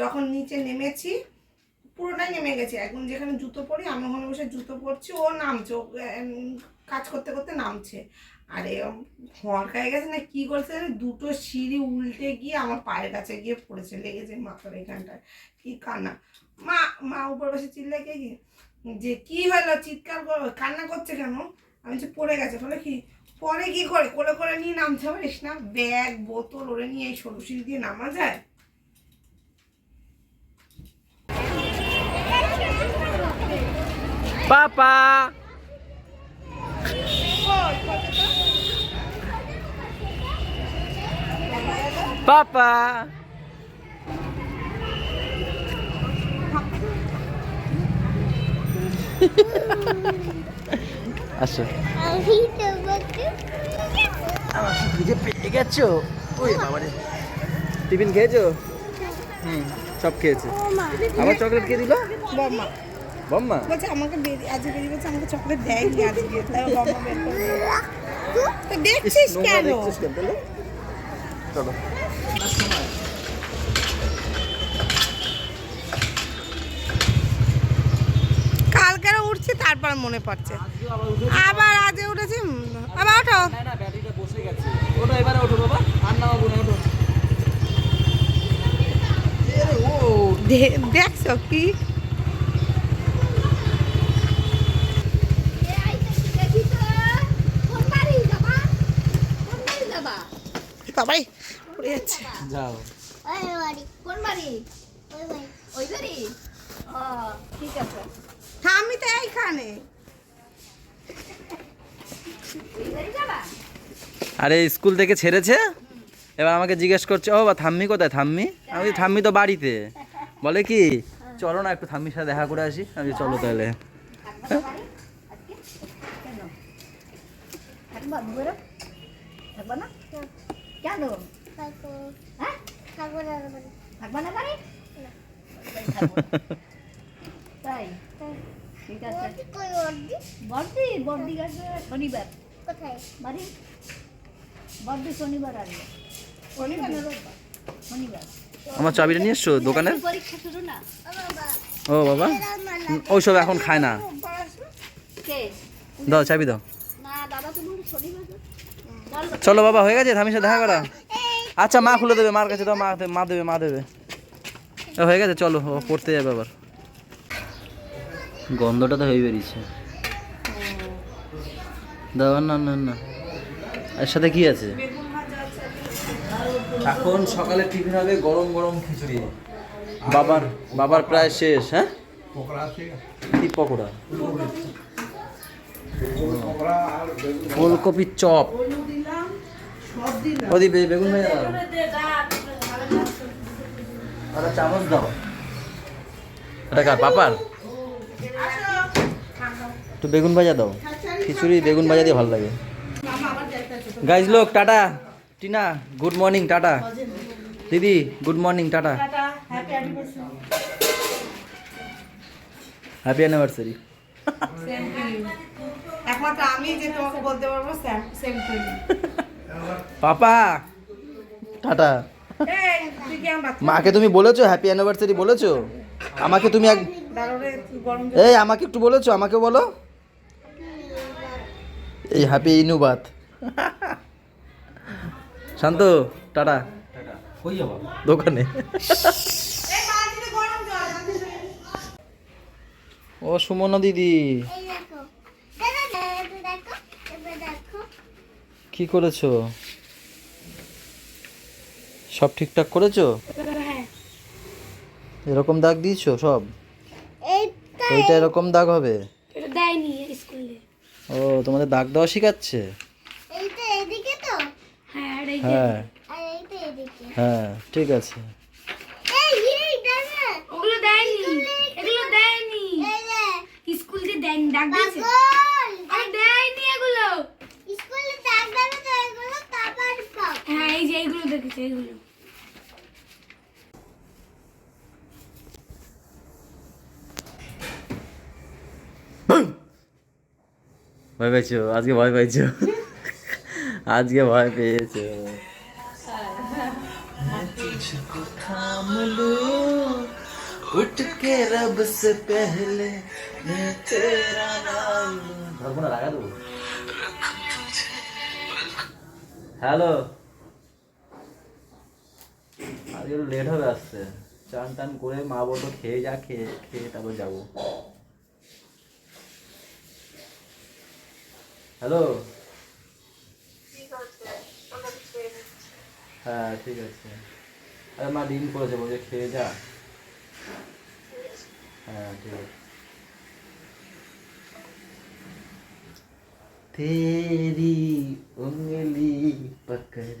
যখন নিচে নেমেছি, পুরোটাই নেমে গেছে। এখন যেখানে জুতো পরি, আমি ওখানে বসে জুতো পরছি, ও নামছে, ও কাজ করতে করতে নামছে। আরে হরকায় গেছে না, কি করছে? দুটো সিঁড়ি উল্টে গিয়ে আমার পায়ের কাছে গিয়ে পড়েছে, লেগেছে মাথার এখানটায়। কি কান্না। মা মা উপর বসে চিল্লে কে কি? যে, কি হলো? চিৎকার করো, কান্না করছে কেন? আমি যে পড়ে গেছে। বলে কি? পরে কি করে? কোলে করে নিয়ে নামতে পারিস না, ব্যাগ, বোতল, ওরে নিয়ে এই সরু সিঁড়ি দিয়ে নামা যায়? পাপা। পাপা। আসো। আমার খুঁজে পেয়ে গেছো? ওই বাবারে। টিফিন খেয়েছো? হুম সব খেয়েছে। আবার চকলেট কে দিল? বম্মা বম্মা বলছে আমাকে বেরিয়ে আজকে বেরিয়ে বলছে আমাকে চকলেট দেয়নি আজকে। তাই বম্মা বের তো দেখছিস কেন? চলো। কালকেরও উঠছি তারপর মনে পড়ছে। আবার আজকে উঠেছি আবার ওঠো। না না ব্যাটারিটা বসে গেছে। ওটা এবারে ওঠো বাবা। আর না ওঠো। ও দেখছ কি? পড়ে যাচ্ছে যাও কোন বাড়ি? ওই বাড়ি। ও ঠিক আছে। আমি তো এইখানে। ওই বাড়ি আরে স্কুল থেকে ছেড়েছে? এবার আমাকে জিজ্ঞেস করছে ও বা থাম্মি কোথায়? থাম্মি? আমি থাম্মি তো বাড়িতে। বলে কি চলো না একটু থাম্মির সাথে দেখা করে আসি। আমি চলো তাহলে। বাড়ি কেন? তাই ঠিক আছে শনিবার শনিবার শনিবার আমার চাবিটা নিয়ে এসছো দোকানের পরীক্ষা শুরু না ও, বাবা। ওইসব এখন খায় না। দাও, চাবি দাও। চলো, বাবা, হয়ে গেছে থামির সাথে দেখা করা। আচ্ছা মা খুলে দেবে মার কাছে তো মা মা দেবে মা দেবে। এ, হয়ে গেছে চলো ও পড়তে যাবে আবার। গন্ধটা তো হয়ে বেরিয়েছে। দাও না না না। এর সাথে কি আছে? এখন সকালে টিফিন হবে গরম গরম খিচুড়ি। বাবার বাবার প্রায় শেষ হ্যাঁ? কি পকোড়া? ফুলকপির চপ। ওদি বেগুন ভাজা দাও। আরে চামচ দাও। এটা কার পাপার? একটু বেগুন ভাজা দাও। খিচুড়ি বেগুন ভাজা দিয়ে ভালো লাগে। গাইজ লোক tata. Tina good morning tata. দিদি good morning tata. Happy anniversary একমাত্র আমি যে তোমাকে বলতে পারব সেম টু পাপা। টাটা। মাকে তুমি বলেছ হ্যাপি অ্যানিভার্সারি বলেছ? আমাকে তুমি এক এই আমাকে একটু বলেছ আমাকে বলো। এই হ্যাপি ইনুবাত। শান্ত টাটা। দোকানে। ও সুমনা দিদি। কি করেছ? সব ঠিকঠাক করেছ? এরকম দাগ দিয়েছ সব? এইটা এরকম দাগ হবে? এটা দেয়নি স্কুলে ও তোমাদের দাগ দেওয়া শিখাচ্ছে? এইটা এদিকে তো? হ্যাঁ হ্যাঁ। আর এইটা এদিকে। হ্যাঁ ঠিক আছে। স্কুল দিয়ে ডাক দিয়েছে। এই যে এইগুলো দেখেছে এইগুলো ভয় পাইছো আজকে ভয় পাইছো আজকে ভয় পেয়েছে तुझको थाम लूं उठ के रब से पहले मैं तेरा नाम ধরবো না লাগা দেবো হ্যালো আজকে লেট হবে আসতে। চান টান করে মা বলতো খেয়ে যা খেয়ে খেয়ে তারপর যাব। হ্যালো হ্যাঁ ঠিক আছে। আরে মা ডিম করেছে বলছে খেয়ে যা। হ্যাঁ ঠিক আছে। তেরি উঙ্গলি পকড়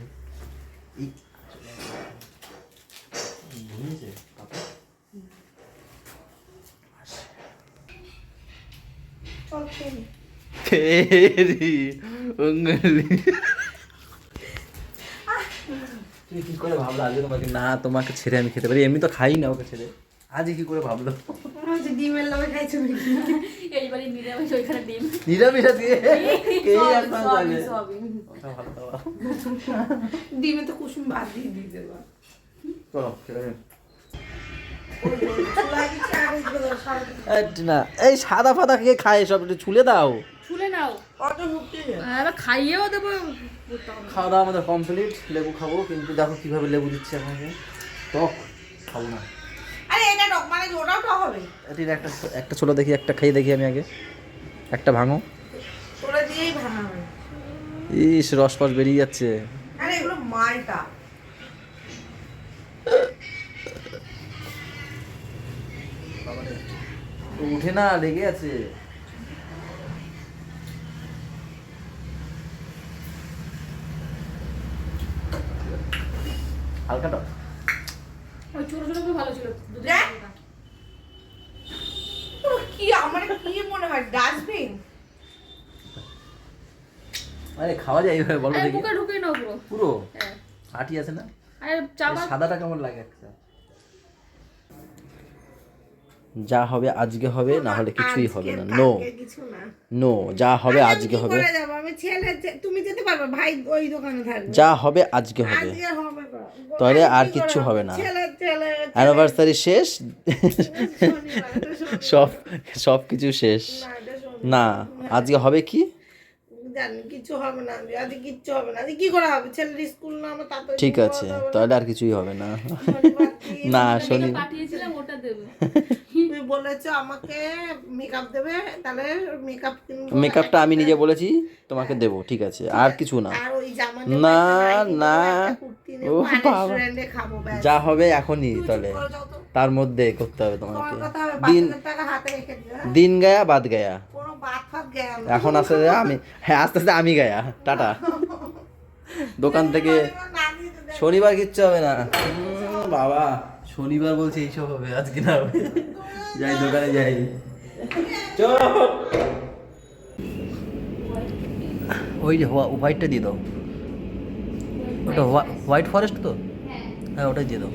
নিচে না তোমাকে ছেড়ে আমি খেতে পারি এমনি তো খাই না ওকে ছেড়ে আজ কি করে ভাবলো ডিমের খাইছো নিরামিষ ডিম নে। এই না এই সাদা ফাদা কে খায় সব একটু ছুলে দাও। ছুলে নাও। খাইয়েও দেবো। খাওয়া দাওয়া আমাদের কমপ্লিট লেবু খাব কিন্তু দেখো কীভাবে লেবু দিচ্ছে আমাকে। টক খাব না। আরে এটা টক মানে ওটাও টক হবে? এটির একটা একটা ছোলো দেখি একটা খেয়ে দেখি আমি আগে। একটা ভাঙো। ওটা দিয়েই ভাঙা হবে। ইস রস ফস বেরিয়ে যাচ্ছে। আরে এগুলো মালটা। তো উঠে না লেগে আছে। হালকা টক ওই ছোট ছোট ভালো ছিল। দুধের দেখ। মধ্যে। পুরো কি আমার কি মনে হয় ডাস্টবিন? আরে খাওয়া যায় বলো দেখি। নাও পুরো পুরো? হ্যাঁ। আটি আছে না? আরে চাপা সাদাটা কেমন লাগে একটা? যা হবে আজকে হবে না হলে কিছুই হবে না। নো। নো যা হবে আজকে হবে। করে যাব? আমি ছেলে যে- তুমি যেতে পারবে ভাই ওই দোকানে থাকবে। যা হবে আজকে হবে। আজকে তাহলে আর কি কিচ্ছু হবে না। অ্যানিভার্সারি শেষ। সব সব কিছু শেষ। না, আজকে হবে কি? কিছু হবে না আজকে কিচ্ছু হবে না। কি করে হবে? ছেলের স্কুল না আমার ঠিক আছে তাহলে আর কিছুই হবে না। না শনি পাঠিয়েছিলাম ওটা দেবে। তুমি বলেছ আমাকে মেকআপ দেবে তাহলে মেকআপ মেকআপটা আমি নিজে বলেছি তোমাকে দেবো ঠিক আছে আর কিছু না আর ওই জামা না, না। ও বাবা। যা হবে এখনই তাহলে। তার মধ্যে করতে হবে তোমাকে দিন 5,000 টাকা হাতে রেখে দিও, হ্যাঁ? দিন গায়া বাদ গায়া। এখন আস্তে আস্তে আমি হ্যাঁ আস্তে আস্তে আমি গায়া টাটা দোকান থেকে। শনিবার কিচ্ছু হবে না বাবা শনিবার বলছে এইসব হবে আজকে না হবে যাই, দোকানে যাই। ওই যে হোয়াইটটা দিয়ে দাও। ওটা হোয়াইট ফরেস্ট তো? হ্যাঁ ওটাই দিয়ে দাও।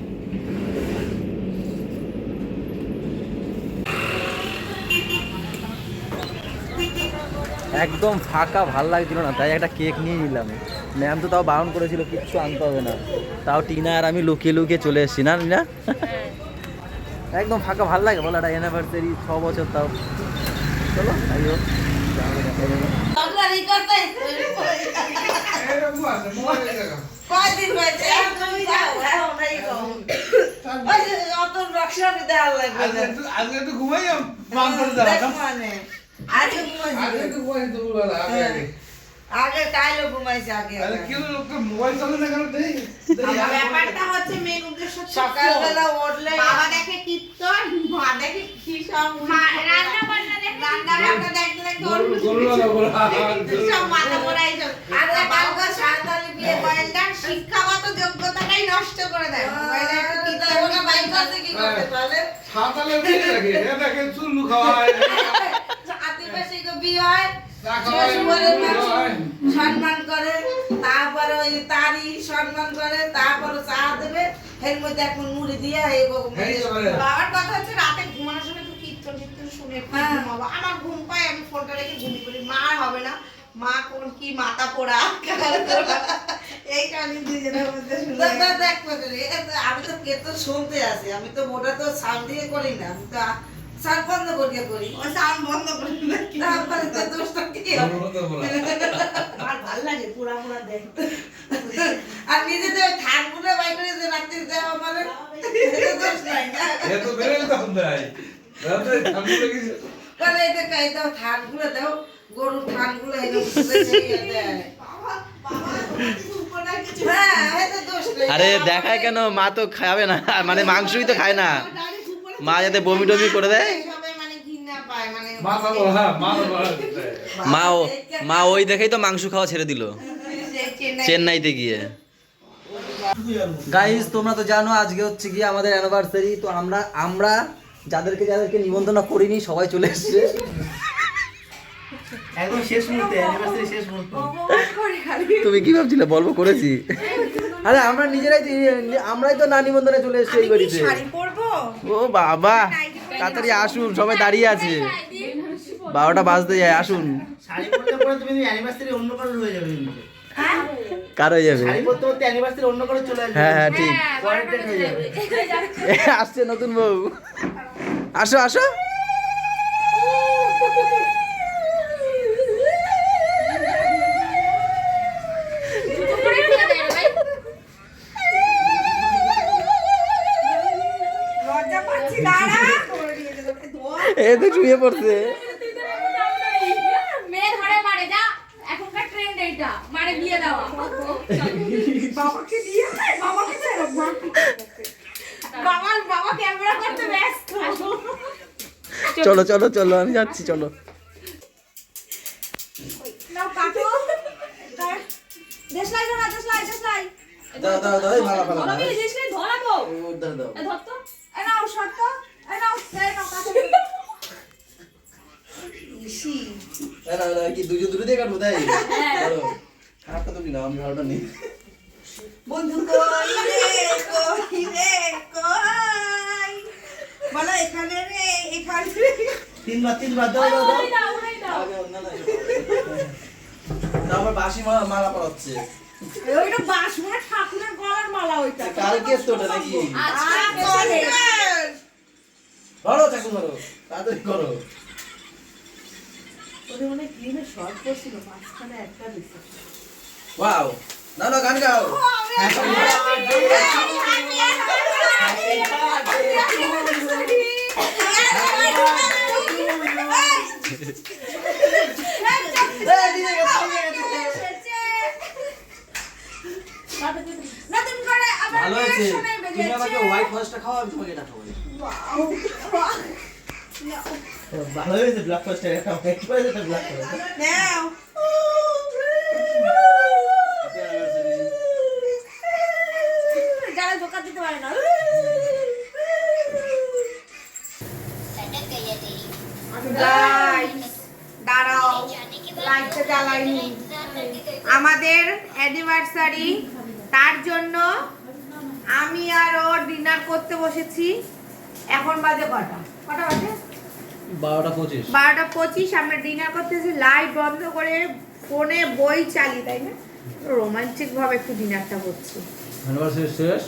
একদম ফাঁকা, ভালো লাগছিল না। তাই একটা কেক নিয়ে নিলাম। ম্যাম তো তাও বারণ করেছিল, কিচ্ছু আনতে হবে না। তাও টিনা আর আমি লুকিয়ে লুকিয়ে চলে এসেছি। না, টিনা? একদম ফাঁকা ভালো লাগে বলো একটা অ্যানিভার্সারি ছ বছর তাও। চলো তাই। আজকে দাও। দেখ মানে, ঘুমাই দুপুরবেলা আগে আগে কাইলো ঘুমাইছে আগে আরে কি লোকটা মোবাইল চালানো না কেন দেই আমার ব্যাপারটা হচ্ছে মেন উদ্দেশ্য সকালবেলা উঠলে বাবা দেখে কীর্তন মা দেখে কি সব মা রান্না বান্না দেখে রান্না বান্না দেখতে দেখতে ওর না সব মাথা মোড়াই সব। আর বাবা সাঁওতালি বিয়ে মোবাইলটা শিক্ষাগত যোগ্যতাটাই নষ্ট করে দেয়। মোবাইলে একটু কীর্তন করে বাইক করতে কি করতে তাহলে সাঁতালে দিয়ে রাখে এ দেখে চুল্লু খাওয়ায়। আদিবাসী বিয়ে হয় সম্মান করে তারপরে ওই তারই সম্মান করে তারপরে চা দেবে এর মধ্যে এখন মুড়ি দিয়ে। বাবার কথা হচ্ছে রাতে ঘুমানোর সময় একটু কীর্তন কীর্তন শুনে ঘুমাবো। আমার ঘুম পায় আমি ফোনটা রেখে ঘুমিয়ে পড়ি। মা আর হবে না। মা কোন কি মাথা পোড়া এইটা আমি দুজনের মধ্যে দেখ, তো- আমি শুনতে আসি। আমি তো মোটা তো সাউন্ড দিয়ে করি না। আমি তো সাউন্ড বন্ধ করিয়ে করি। সাউন্ড বন্ধ করে নাকি তারপরে তো আমার ভালো লাগে পুরা পুরা দেখ। যে রাখতে দেওয়া দেয় এটা কাই দাও থানগুলো দাও। গরুর থানগুলো আরে দেখায় কেন? মা তো খাবে না। মানে মাংসই তো খায় না। মা যাতে বমি টমি করে দেয়। মা ও মা ওই দেখেই তো মাংস খাওয়া ছেড়ে দিল। চেন্নাইতে গিয়ে। গাইস তোমরা তো জানো আজকে হচ্ছে কি আমাদের অ্যানিভার্সারি তো আমরা আমরা যাদেরকে যাদেরকে নিমন্ত্রণ করিনি সবাই চলে এসেছে। একদম শেষ মুহূর্তে অ্যানিভার্সারি শেষ মুহূর্তে। তুমি কি ভাবছিলে? বলব করেছি। আরে আমরা নিজেরাই আমরাই তো না নিমন্ত্রণে চলে এসেছি এই বাড়িতে। ও বাবা। তাড়াতাড়ি আসুন সবাই দাঁড়িয়ে আছে। বারোটা বাজতে যায় আসুন। শাড়ি পরতে পরে তুমি অ্যানিভার্সারি অন্য কারোর হয়ে যাবে কার হয়ে যাবে? হ্যাঁ হ্যাঁ ঠিক। হয়ে আসছে নতুন বউ। আসো আসো। লজ্জা পাচ্ছি দাঁড়া। এ তো শুয়ে পড়ছে। ধরে চলো চলো চলো আমি যাচ্ছি চলো। নাও কাটো। তার- দেশলাই দেশলাই দেশলাই দাও দাও দাও ধরাবো। দাও দাও। এ ধর তো এ নাও শর্ত এ নাও এই নাও কাটো ইসি না? না কি দুটো দুটো দিয়ে কাটবো তাই? ধরো খারাপটা তুমি নাও আমি ভালোটা নিই। বন্ধু কই রে কই রে কই? বলো এখানে রে এখানে তিনবার তিনবার দাও দাও আগে অন্য না না আমার বাসি মালা মালা পড়াচ্ছে ওইটা বাসমা ঠাকুরের গলার মালা ওইটা। কালকে তো ওটা নাকি? আজকে আর ধরো চাকু ধরো। তাড়াতাড়ি করো। ওদের মনে শর্ট পড়ছিল মাঝখানে একটা দিছে। ওয়াও না না গান গাও। ভালো হয়েছে। সময় তুমি আমাকে হোয়াইট ফার্স্টটা খাও আমি তোমাকে এটা খাওয়াই। ভালো হয়েছে ব্ল্যাক ফার্স্ট একটা একটু হয়েছে একটা ব্ল্যাক ফার্স্ট নাও লাইটটা আমাদের অ্যানিভার্সারি তার জন্য আমি আর ডিনার করতে বসেছি। এখন বাজে কটা? কটা বাজে? বারোটা পঁচিশ। আমরা ডিনার করতেছি লাইট বন্ধ করে ফোনে বই চালিয়ে তাই না? রোমান্টিক ভাবে একটু ডিনারটা করছি। শেষ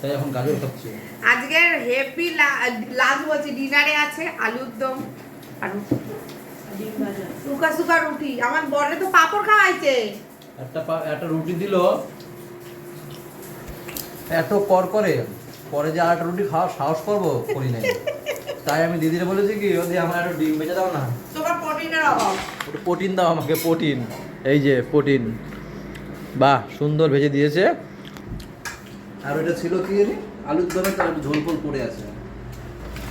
তাই এখন গাজর খাচ্ছি। আজকের হেভি লাঞ্চ বলছি ডিনারে আছে আলুর দম আর সুকা সুকা রুটি আমার বরে তো পাপড় খাওয়াইছে। একটা একটা রুটি দিল। এত কর করে পরে যে আর রুটি খাওয়ার সাহস করব করি নাই। তাই আমি দিদিরে বলেছি কি যদি আমার একটু ডিম বেঁচে দাও না। তোমার প্রোটিনের অভাব। একটু প্রোটিন দাও আমাকে প্রোটিন। এই যে প্রোটিন। বাহ সুন্দর ভেজে দিয়েছে। আর ওটা ছিল কি আলুর দমে তার ঝোল ফোল পড়ে আছে।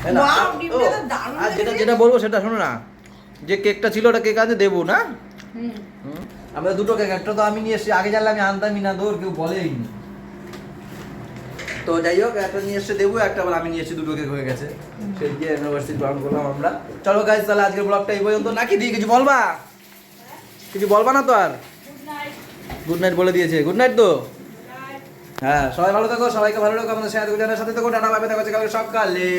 হ্যাঁ আর- যেটা যেটা বলব সেটা শোনো না। যে কেকটা ছিল ওটা কেক আছে দেবো না? হুম। আমরা দুটো কেক একটা তো আমি নিয়ে এসেছি আগে জানলে আমি আনতামই না দৌড় কেউ বলেই নি। তো যাই হোক, একটা নিয়ে এসে দেবো একটা আবার আমি নিয়ে এসে দুটো কেক হয়ে গেছে। গিয়ে ইউনিভার্সিটি গ্রাউন্ড করলাম আমরা। চলো গাইজ তাহলে আজকের ব্লগটা এই পর্যন্ত। নাকি দিয়ে কিছু বলবা? কিছু বলবা না তো আর? গুড নাইট বলে দিয়েছে। গুড নাইট তো? হ্যাঁ সবাই ভালো থাকো, সবাইকে ভালো রাখো, আমাদের সাথে সাথে থাকো টানা ভাবে থাকো কালকে সকালে।